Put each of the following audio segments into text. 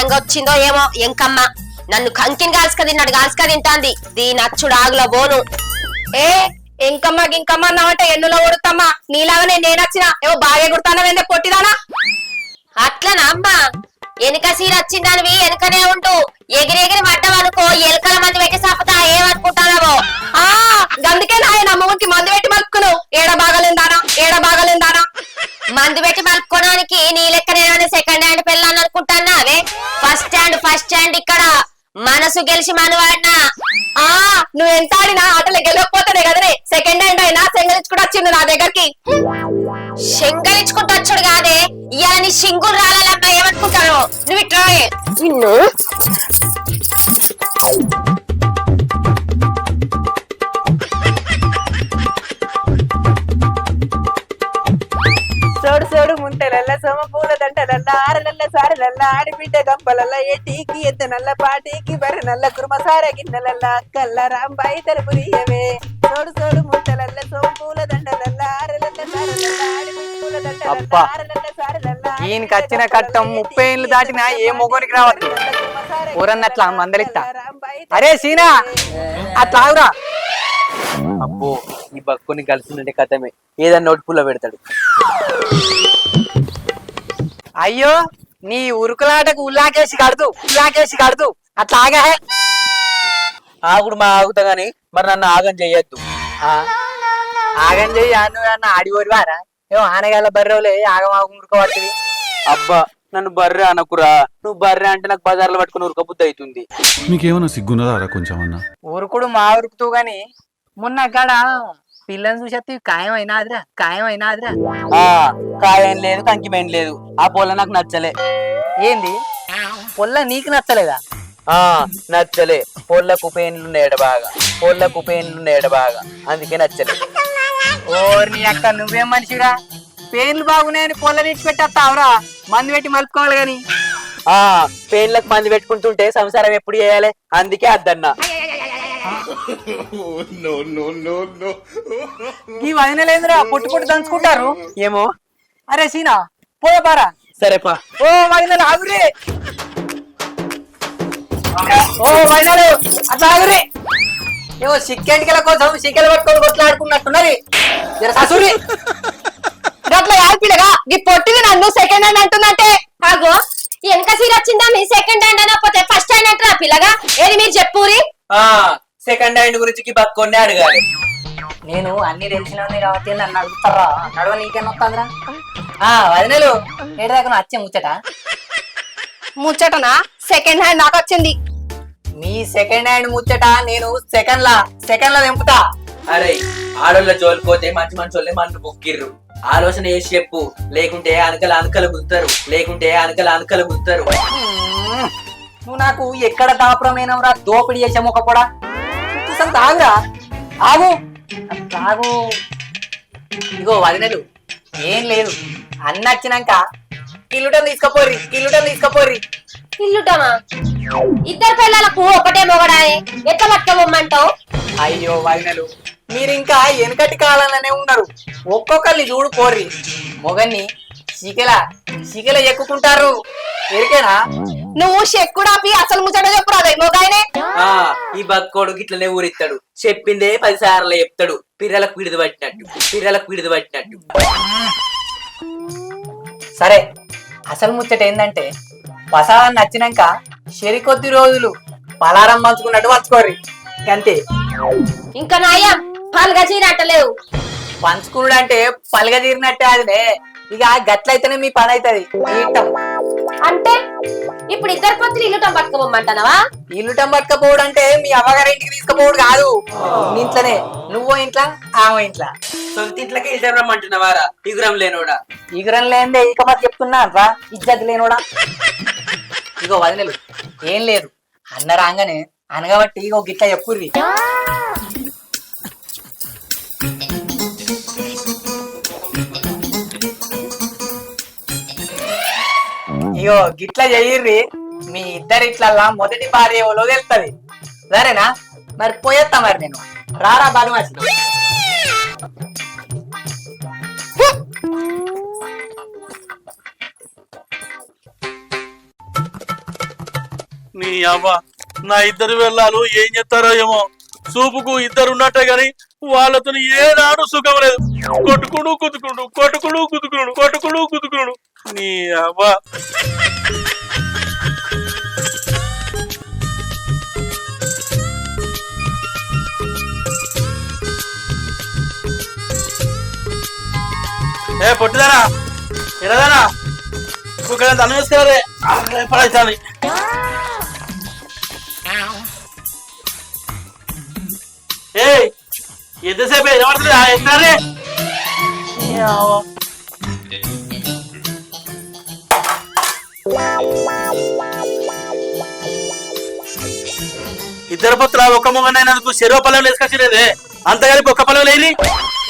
ఏనంగా వచ్చిందో ఏమో ఎంకమ్మ. నన్ను కంకిని కాల్చుక తిన్నాడు కాల్చుక తింటాంది. దీని అచ్చుడు ఆగుల బోను ఏ ఇంకమ్మ గింకమ్మ అన్నావంటే ఎన్నులో కొడుతామ్మా నీలాగానే నేను వచ్చిన ఏవో బాగా కొడతానవేందే పొట్టిదానా? అట్లనా అమ్మ? వెనుక సీర వచ్చిందానివి వెనుకనే ఉంటూ ఎగిరెగిరి పడ్డవనుకో ఎలుకల మంది పెట్టి సపతా ఏమనుకుంటానవో. ఆ గందుకే నాయన అమ్మకి మందు పెట్టి మలుపుకును ఏడ బాగలేందానా ఏడ బాగలేందానా మందు పెట్టి మలుపుకోవడానికి నీ లెక్క నేను సెకండ్ హ్యాండ్ పెళ్ళాను అనుకుంటానా అవే ఫస్ట్ హ్యాండ్ ఫస్ట్ హ్యాండ్ ఇక్కడ. మనసు గెలిచి మనవాడినా ఆ నువ్వు ఎంత ఆడినా ఆటలు గెలవకపోతేనే కదనే. సెకండ్ హ్యాండ్ అయినా సెంగలించి కూడా వచ్చింది నా దగ్గరికి. శంకరించుకుంటూ వచ్చాడు కాదే. ఇవాళ నీ సింగులు రాలమ్మా ఏమనుకుంటాను నువ్వు ఇట్లా నిన్ను సోడు సోడు ముంటలల్ల సోమ పూల దంటలల్ల ఆరలల్ల సారలల్ల ఆడిబిడ్డ గంపలల్ల ఎట్టికి ఎత్త నల్ల పాటికి బర్రె నల్ల కుర్మ సార గిన్నెలల్ల కల్ల రాంబాయి తలుపు తీయవే సోడు సోడు ముంటలల్ల సోమ పూల దండలల్ల ఆరలల్ల సారలల్ల ఆడిబిడ్డ పూల దండలల్ల అబ్బా. ఆరలల్ల సారలల్ల ఈయనకి వచ్చిన కట్టం ముప్పై ఏళ్ళు దాటినా ఏ మొగోనికి రావద్దు ఊరన్నట్లా మందలిస్తా. అరే సీనా అట్లా ఆగురా. అబ్బో ఈ బక్కుని కలిసిందంటే కథమే. ఏదన్నా నోటి పుల్ల పెడతాడు. అయ్యో నీ ఉరుకులాటకు ఉల్లాకేసి కడుతూ ఉల్లాకేసి కడుతూ అట్లా ఆగా. ఆగుడు మా ఆగుతా గాని మరి నన్ను ఆగం చెయ్యొద్దు ఆ, ఆగం చెయ్యి నువ్వు అన్న ఆడిపోరు వారా ఏమో ఆనగాల బర్రెవులే ఆగం ఆగం ఉరుకోబట్టివి. అబ్బా నన్ను బర్రె అనకురా. నువ్వు బర్రె అంటే నాకు బజార్లో పట్టుకుని ఉరకబుద్ధి అవుతుంది. మీకేమైనా సిగ్గున్నదారా కొంచెం అన్నా? ఉరుకుడు మా ఉరుకుతూ గాని మొన్న అక్కడ పిల్లని చూసేస్తే ఖాయం అయినాదిరా ఖాయం అయినాదిరా. ఆ కాయం లేదు కంకిమేం లేదు. ఆ పొల నాకు నచ్చలే. ఏంది? పొల్ల నీకు నచ్చలేదా? ఆ నచ్చలే. పొల్లకు పేన్లు ఉన్నాయట బాగా. పొల్లకు పేన్లు ఉన్నాయట బాగా. అందుకే నచ్చలే. ఓ నీ అక్క నువ్వేం మనిషిరా? పేర్లు బాగున్నాయని పొల్ల నీటి పెట్టేస్తావురా. మందు పెట్టి మలుపుకోవాలి గాని. ఆ పేన్లకు మంది పెట్టుకుంటుంటే సంసారం ఎప్పుడు చేయాలి? అందుకే అద్దన్నా. ఈ వదినలేదురా పొట్టు పొట్టు దంచుకుంటారు. ఏమో. అరే సీనా పోయపారా సరేపా ఓ వదినలు ఆగురే ఓ వదినలు అట్లా ఆగురే ఏమో చిక్కెంటికల కోసం చికెన్ పట్టుకొని కొట్లాడుకున్నట్టున్నది. ససూరి. అట్లా యాల్పిడగా ఈ పొట్టిది నన్ను సెకండ్ హ్యాండ్ అంటుందంటే. ఆగో వెనక సీర వచ్చిందా మీ సెకండ్ హ్యాండ్ అనకపోతే ఫస్ట్ హ్యాండ్ అంటారా పిల్లగా. ఏది మీరు చెప్పురి? ఆ సెకండ్ హ్యాండ్ గురించి బక్కొన్నే అడగాలి. నేను అన్ని తెలిసినవి కాబట్టి నన్ను అడుగుతారా? నడవ ఆ వదినలు ఏడాక అచ్చే ముచ్చట? ముచ్చటనా? సెకండ్ హ్యాండ్ నాకు వచ్చింది. మీ సెకండ్ హ్యాండ్ ముచ్చట నేను సెకండ్ లా సెకండ్ లా తెంపుతా. అరే ఆడోళ్ళ జోలిపోతే మంచి మంచి వాళ్ళే మనకు బొక్కిర్రు. ఆలోచన చేసి చెప్పు? లేకుంటే అనకల అనకలు గుంతారు. లేకుంటే అనకల అనకలు గుంతారు. నువ్వు నాకు ఎక్కడ దాపురమైనవరా దోపిడీ చేసే మొక్క కూడా. కూసంత ఆగురా ఆగు అంత ఆగు ఇగో వదినలు ఏం లేదు. అన్న వచ్చినాక కిల్లుటం తీసుకపోర్రి కిల్లుటం తీసుకపోర్రి. ఇల్లుటమా ఇద్దరు పిల్లలకు ఒకటే మొగడాయే. ఎట్లా పట్టుకోమంటావు అయ్యో వదినలు మీరు ఇంకా వెనకటి కాలంలోనే ఉన్నారు. ఒక్కొక్కరిని చూడు పోర్రి. మొగన్ని శిఖల శిఖల ఎక్కుకుంటారు ఎరికేనా? నువ్వు చెక్కుడాపి అసలు ముచ్చట చెప్పు రాదే మొగాయనే. ఆ ఈ బక్కోడు గిట్లనే ఊరిస్తాడు చెప్పిందే పది సార్లు చెప్తాడు. పిర్రలకు పిడిది పట్టినట్టు పిర్రలకు పిడిది పట్టినట్టు. సరే అసలు ముచ్చట ఏంటంటే ప్రసాదం నచ్చినాక షరి కొద్ది రోజులు పలారం పంచుకున్నట్టు పంచుకోర్రి. అంతే ఇంకా నాయ? పాలుగా చీర అట్టలేవు పంచుకున్నాడు అంటే పలగ తీరినట్టే అదిలే ఇక గట్లయితేనే మీ పని అవుతుంది అంటే ఇప్పుడు ఇద్దరు పొత్తులు ఇల్లుటం పట్టుకోమంటానవా ఇల్లుటం పట్టుకపోవడం అంటే మీ అమ్మగారి ఇంటికి తీసుకుపోవడు కాదు. మీ ఇంట్లోనే. నువ్వో ఇంట్లో ఆమె ఇంట్లో. సొంత ఇంట్లోకి వెళ్తే రమ్మంటున్నావారా ఇగురం లేనోడా? ఈగురం లేనిదే ఇక మరి చెప్తున్నా రా. ఇజ్జత్ లేనోడా? ఇగో వదినలు ఏం లేదు. అన్న రాగానే అనగబట్టి ఇగో గిట్ల చెప్పుర్రి. ఇగో గిట్ల చెయ్యిర్రి మీ ఇద్దరి ఇట్లల్లా మొదటి భార్య ఎవరో తెలుస్తుంది. సరేనా? మరి పోయేస్తా మరి నేను. రారా బాధమాసి నీ అవ్వ నా ఇద్దరు వెళ్ళాలు ఏం చెప్తారో ఏమో చూపుకు ఇద్దరు ఉన్నట్టే గాని వాళ్ళతో ఏనాడు సుఖం లేదు. కొట్టుకుడు కుదుకుడు కొట్టుకుడు కుదుకుడు కొట్టుకుడు కుదుకుడు నీ అవ్వ. ఏ పొట్టిదారా ఎలాదానా ఇంకొక దండం వేసుకోరే పడాలి ఏ ఎంతసేపు ఎవరుతుంది ఎత్తారే. ఇద్దరు పుత్ర ఒక్క మొగనైనందుకు చెరువు పొలం వేసుకొచ్చినదే అంత కలిపి ఒక్క పొలం లేని?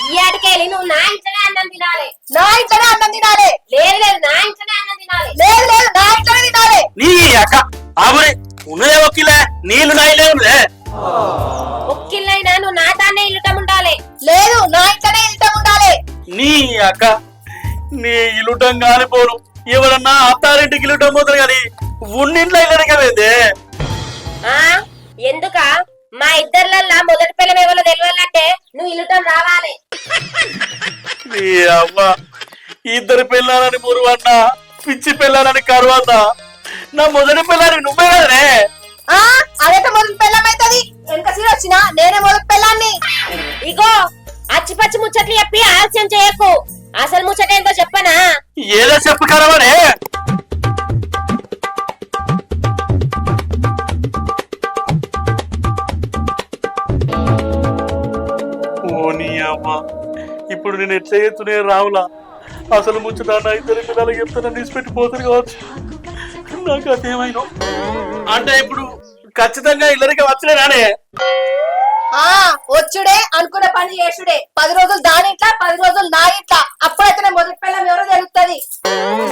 ఇయ్యాటికెళ్ళి నువ్వు నా ఇంట్లోనే అన్నం తినాలి. నా ఇంట్లోనే అన్నం తినాలి. లేదు లేదు నా ఇంట్లోనే అన్నం తినాలి. లేదు లేదు నా ఇంట్లోనే తినాలి. నీ అక్క ఆవురే ఉన్నదే ఒక్కిలే నీళ్ళు నాయలేవులే ఒక్కిళ్ళైనా నువ్వు నా తానే ఇల్లుటం ఉండాలి. లేదు నా ఇంట్లోనే ఇంట్లో ఉండాలి. నీ అక్క నీ ఇలుటం కానిపోను ఎవరన్నా అత్తారింటికి ఇలుటం పోతారు కానీ ఉన్నింట్లో ఆ? ఎందుక? మా ఇద్దర్లల్లా మొదటి పిల్లం ఎవరో తెలియాలంటే నువ్వు ఇల్లుటం రావాలి. నీ అవ్వ ఇద్దరు పిల్లాలని మురువన్న పిచ్చి పిల్లాలని కరువన్న నా మొదటి పిల్లని నువ్వే కదనే ఆ అదైతే మొదటి అవుతుంది ఎంత వచ్చినా నేనే మొదటి పెళ్ళాన్ని. ఇగో అచ్చి పచ్చి ముచ్చట్లు చెప్పి ఆలస్యం చేయకు. అసలు ముచ్చట ఏంటో చెప్పనా? ఏదో చెప్పు కరవనే ఓ అమ్మ. ఇప్పుడు నేను ఎట్లా చేస్తున్నా రావులా? అసలు ముచ్చట నా ఇద్దరు పిల్లలు చెప్తానని తీసిపెట్టి పోతుంది కావచ్చు. నాకు అదేమైనా? అంటే ఇప్పుడు ఖచ్చితంగా ఇల్లరికి వచ్చినే రానే. ఆ వచ్చుడే అనుకున్న పని చేసుడే. పది రోజులు దాని ఇట్లా పది రోజులు నా ఇట్లా. అప్పుడైతే మొదటి పెళ్ళం ఎవరో తెలుస్తుంది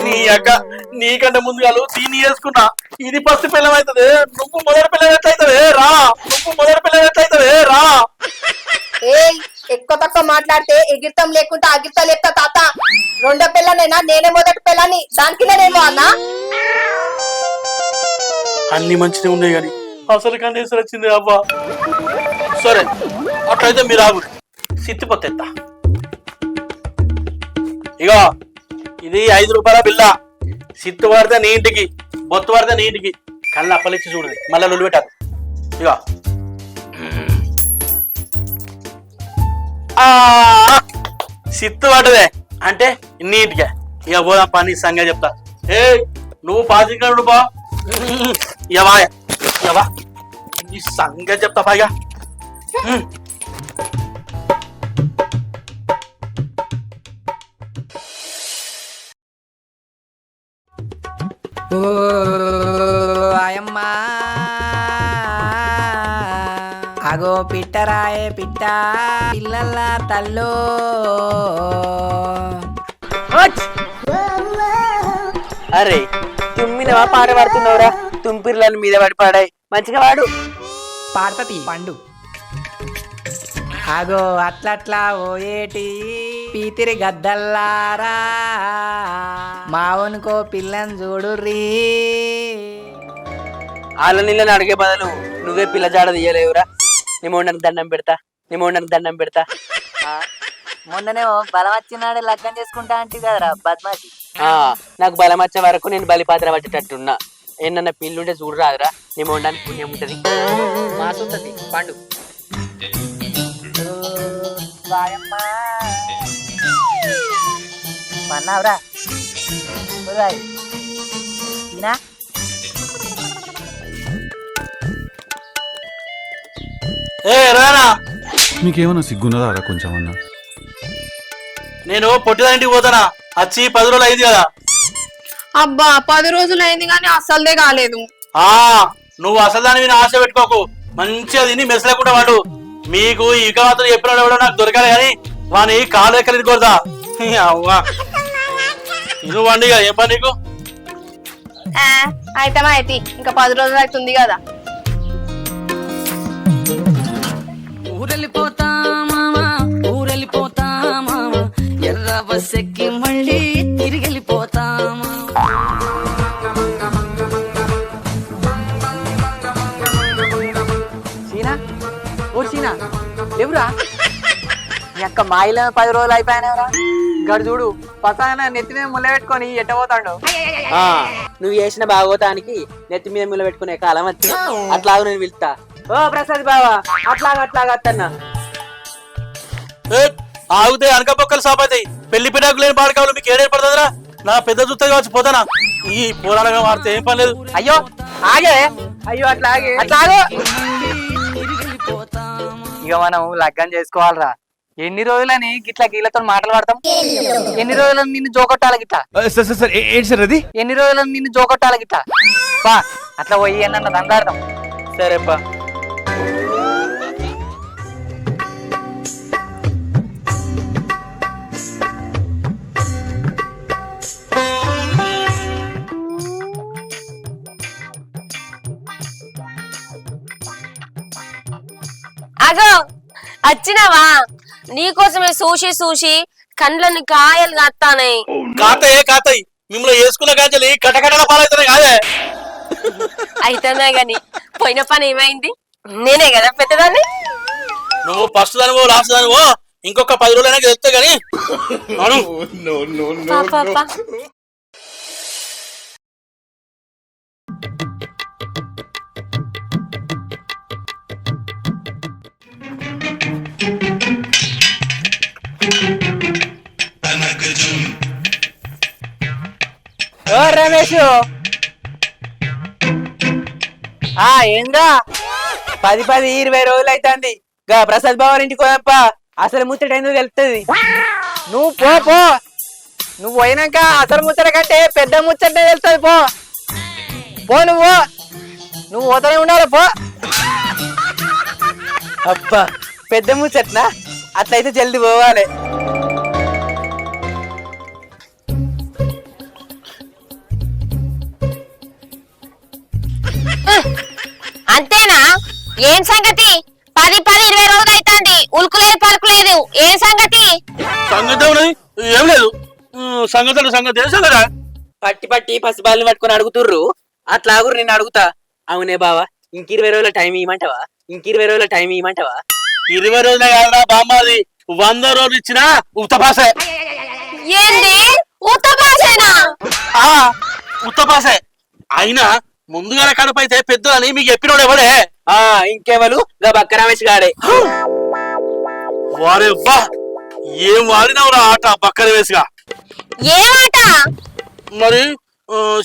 నీ అక్క నీకంటే ముందుగా దీన్ని చేసుకున్నా. ఇది ఫస్ట్ పిల్లం అవుతుంది నువ్వు మొదటి పిల్లం ఎట్లయితవే రా. నువ్వు మొదటి పిల్లం ఎట్లయితవే రా. ఏయ్ ఎక్కువ తక్కువ మాట్లాడితే ఎగిరితం లేకుంటే అగిరిత లేపుతా తాత. రెండో పిల్లనైనా నేనే మొదటి పిల్లని దానికి నేనేమో అన్నా? అన్ని మంచిగా ఉన్నాయి కానీ అసలు కండేసరి వచ్చింది అవ్వ. సరే అట్లయితే మీరు ఆగు. సిత్తిపోతెత్త ఇగో ఇది ఐదు రూపాయల బిల్ల. సిత్తు పడితే నీ ఇంటికి బొత్తు పడితే నీ ఇంటికి. కళ్ళు అప్పలిచ్చి చూడు మళ్ళీ లొల్లు పెట్టారు ఇగో. ఆ, సిత్తు పడదే అంటే నీట్గా ఇక పోదాం పని సంగతి చెప్తా. ఏ నువ్వు పాజికడు బా ఇవా ఇవా ఈ సంగతి చెప్తా పైగా ఆయమ్మా. అగో పిట్టరాయే పిట్ట పిల్లల తల్లో. అరే తుమ్మినవా పాట పడుతున్నావురా? తుంపిర్లను మీద పడి పాడాయి. మంచిగా వాడు పాడతతి పండు. అగో అట్లట్లా ఓయేటి? పీతిరి గద్దల్లారా? మావనుకో పిల్లని చూడుర్రీ. వాళ్ళ నీళ్ళని అడిగే బదులు నువ్వే పిల్లజాడ తీయలేవురా. నీ మొండనికి దండం పెడతా నీ మొండనికి దండం పెడతా. మొన్ననే బలం వచ్చినాడు లగ్గం చేసుకుంటా అంటే కదరా బద్మాషి. ఆ, నాకు బలం వచ్చే వరకు నేను బలిపాత్ర పట్టేటట్టున్నా. ఏమన్నా పిల్లుంటే చూడు రాదురా నీ మొండానికి పుణ్యం ఉంటది. మాసుంటది పండు. మన్నావురా తినా ఏ రానా మీకేమైనా సిగ్గున్నదారా కొంచెం అన్నా నేను పొట్టిదానికి పోతానా? వచ్చి పది రోజులు అయింది కదా. అబ్బా పది రోజులు అయింది కానీ అస్సలదే కాలేదు. ఆ నువ్వు అసలు దాని మీద ఆశ పెట్టుకోకు. మంచిగా తిని మెసలేకుండా వాడు మీకు ఇక మాత్రం చెప్పినాడు ఎవడో నాకు దొరకాలి కానీ వాని కాలు ఎక్కలేదు కొడతా? అవ్వా. నువ్వు వండి కదా ఏం పని నీకు? అయితే అయితే. ఇంకా పది రోజులు అవుతుంది కదా. ఊరెళ్ళిపోతా మామా ఊరెళ్ళిపోతా మామా ఎర్ర బస్ ఎక్కి లేవురా మీ అక్క మాయిల పది రోజులు అయిపోయినావురా? గడు చూడు పసాన నెత్తినే ముళ్ళ పెట్టుకొని ఎట్ట పోతాడు? ఆ, నువ్వు చేసిన భాగవతానికి నెత్తి మీద ముళ్ళ పెట్టుకునే కాలం వచ్చి అట్లాగ నేను పిలుస్తా. ఓ ప్రసాద్ బావా అట్లాగా అట్లాగా అత్తన్నా. ఏ, ఆగితే అనక బొక్కలు సాపైతాయి పెళ్ళి పిడాకు లేని పాడకాలు మీకు ఏడే పడుతుందిరా? నా పెద్ద చూస్తే కావచ్చు పోతానా? ఈ పోరాడగా మారితే ఏం పని లేదు. అయ్యో ఆగే. అయ్యో అట్లా ఆగే అట్లా ఆగు ఇక మనం లగ్గం చేసుకోవాలిరా. ఎన్ని రోజులని గిట్లా గీళ్ళతో మాటలు పడతాం? ఎన్ని రోజులని నిన్ను జోకొట్టాలి గిట్లా? సార్ సార్ సార్ ఏంటి సార్ అది? ఎన్ని రోజులని నిన్ను జోకొట్టాలి గిట్లా? పా అట్లా పోయి అన్న దండాడతాం సరేపా. అగో వచ్చినావా? నీకోసమే సూసి సూసి కండ్లని కాయలు కత్తానాయి కాతయ్య కాతయ్య మిమ్మల్ని వేసుకున్న కాంచెలి కటకటల పాలవుతున్నాయి కాదే? అయితేనే గాని పోయిన పని ఏమైంది? నేనే కదా పెద్దదాన్ని? నువ్వు ఫస్ట్ దానివో లాస్ట్ దానివో ఇంకొక పది రోజులైనా చెప్తే గానీ ఓ రమేష్. ఆ ఏందా? పది పది ఇరవై రోజులు అవుతుంది గా ప్రసాద్ బాబు ఇంటికి పోయప్ప. అసలు ముచ్చట తెలుస్తుంది నువ్వు పో పో. నువ్వు పోయినాక అసలు ముచ్చట కంటే పెద్ద ముచ్చటే తెలుస్తుంది పో. పో నువ్వు. నువ్వు పోతూనే ఉండాలి పో. అబ్బా పెద్ద ముచ్చట్నా? అట్లయితే జల్ది పోవాలి. అంతేనా? ఏం సంగతి? పది పది ఇరవై రోజులు అవుతుంది ఉలుకులేదు పలుకులేదు. ఏం సంగతి? సంగతి ఉన్నది ఏం లేదు. ఉమ్, సంగతి అంటే సంగతి. ఏం సంగతి పట్టి పట్టి పసిబాల్ని పట్టుకొని అడుగుతుర్రు. అట్లాగురు నేను అడుగుతా. అవునే బావా ఇంక ఇరవై రోజుల టైం ఇవ్వమంటావా ఇంక ఇరవై రోజుల టైం ఇవ్వమంటావా ఇరవై రోజులే కాదురా బామ్మాది. వంద రోజులు ఇచ్చినా ఉత్తపాసే ఏంది? ఉత్తపాసేనా ఉత్తపాసే అయినా ముందుగానే కడుపైతే పెద్దలని మీకు చెప్పినోడు ఎవడే? ఆ ఇంకెవరు? గా బక్క రమేష్ గాడే. వారే బా! ఏం వాడినవురా ఆట పక్కన వేసిగా? ఏమాట మరి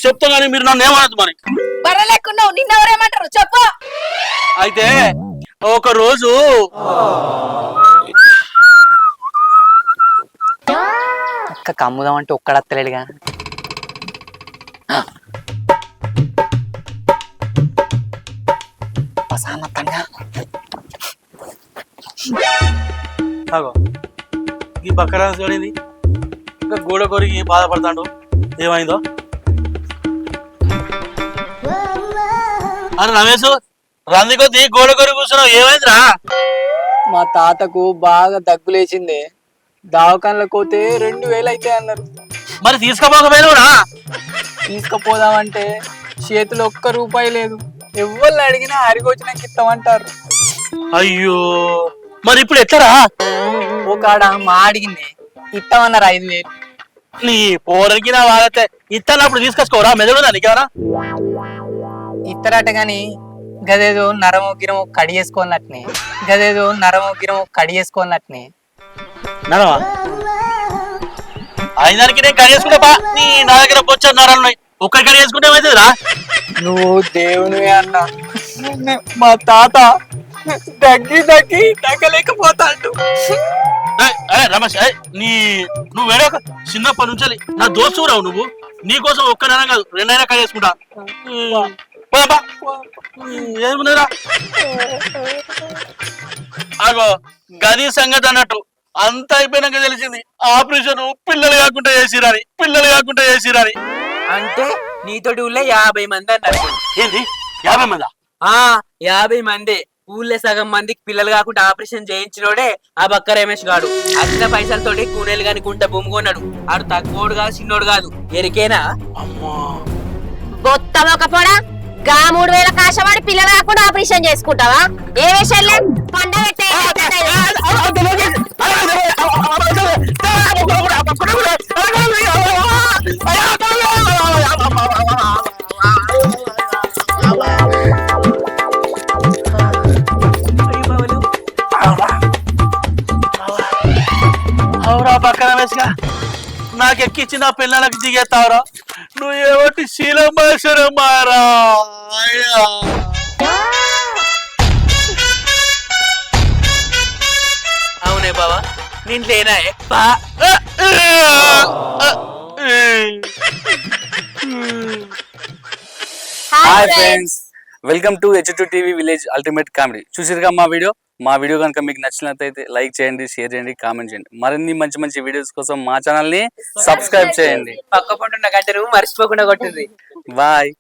చెప్తా కానీ మీరు నన్ను ఏమనద్దు మరి? బర్రె లెక్కున్నావు నిన్నెవరేమంటారు చెప్పు. అయితే ఒక రోజు ఒక్క కమ్ముదాం అంటే ఒక్కడత్తలేడుగా అగో ఈ బక్కరా చూడింది ఇంకా గోడ కొరికి బాధపడతాడు. ఏమైందో? అని రమేష్ రంది కొద్ది గోడ కొరికి కూర్చున్నావు. ఏమైందిరా? మా తాతకు బాగా దగ్గులేసింది దవాఖానలకు పోతే రెండు వేలు అయితే అన్నారు. మరి తీసుకుపోకపోయినవురా? తీసుకుపోదామంటే చేతిలో ఒక్క రూపాయి లేదు. ఎవరు అడిగినా అరిగొచ్చినాక ఇస్తామంటారు. అయ్యో! మరి ఇప్పుడు ఎట్లరా? ఒక ఆడ మా అడిగింది ఇస్తామన్నారు ఐదు వేలు? నీ పోరకి నా వాళ్ళతే ఇత్తనప్పుడు తీసుకొచ్చుకోరా? మెదడుదా నీకేమరా ఇస్తారట గాని గదేదో నరమో గిరమో కడిగేసుకోనట్నే. గదేదో నరమో గిరమో కడిగేసుకోనట్నే. నడవా ఐదానికి నేను కడిగేసుకుంటా బా నీ నా దగ్గర బొచ్చారు నరాలు ఉన్నాయి. ఒక్కరి కడిగేసుకుంటే ఏమైతుందిరా? నువ్వు దేవుని అన్న. మా తాత దగ్గి దగ్గి తగ్గలేకపోతాడు. ఏయ్, రమేష్ నీ నువ్వు వేరే ఒక చిన్నప్పటి నుంచి నా దోస్తు రావు నువ్వు. నీ కోసం ఒక్కడైనా కాదు రెండైనా కడిగేసుకుంటా. ఉమ్, ఏమున్నదిరా అగో గది సంగతి అన్నట్టు. అంత అయిపోయినాక తెలిసింది ఆపరేషన్ పిల్లలు కాకుండా చేసిరని పిల్లలు కాకుండా చేసిరని అంటే నీతోటి ఊళ్ళో యాభై మంది అన్నారు. ఏంది? యాభై మందా? ఆ యాభై మంది. ఊళ్ళో సగం మందికి పిల్లలు కాకుండా ఆపరేషన్ చేయించినోడే ఆ బక్క రమేష్ గాడు. అచ్చిన పైసలతోటి కూనేలు గాని గుంట భూమి కొన్నాడు. ఆడు తక్కువడు కాదు చిన్నోడు కాదు. ఎరికేనా? అమ్మా. బొత్తం ఒక పొడ. గా మూడు వేల కాశవాడి పిల్లలు కాకుండా ఆపరేషన్ చేసుకుంటావా ఏ విషయంలో పండగ పక్కన వేసుగా నాకు ఎక్కించి నా పిల్లలకి దిగేస్తావురా నువ్వు ఏమిటి శీలమాసరం మారా అవునే బావా నేను లేనా బా. Hi friends welcome to H two TV village ultimate comedy చూసిరుగా మా వీడియో? మా వీడియో కనుక మీకు నచ్చినట్లయితే లైక్ చేయండి షేర్ చేయండి కామెంట్ చేయండి. మరిన్ని మంచి మంచి వీడియోస్ కోసం మా ఛానల్ని సబ్స్క్రైబ్ చేయండి. పక్క నువ్వు మర్చిపోకుండా కొట్టింది బాయ్.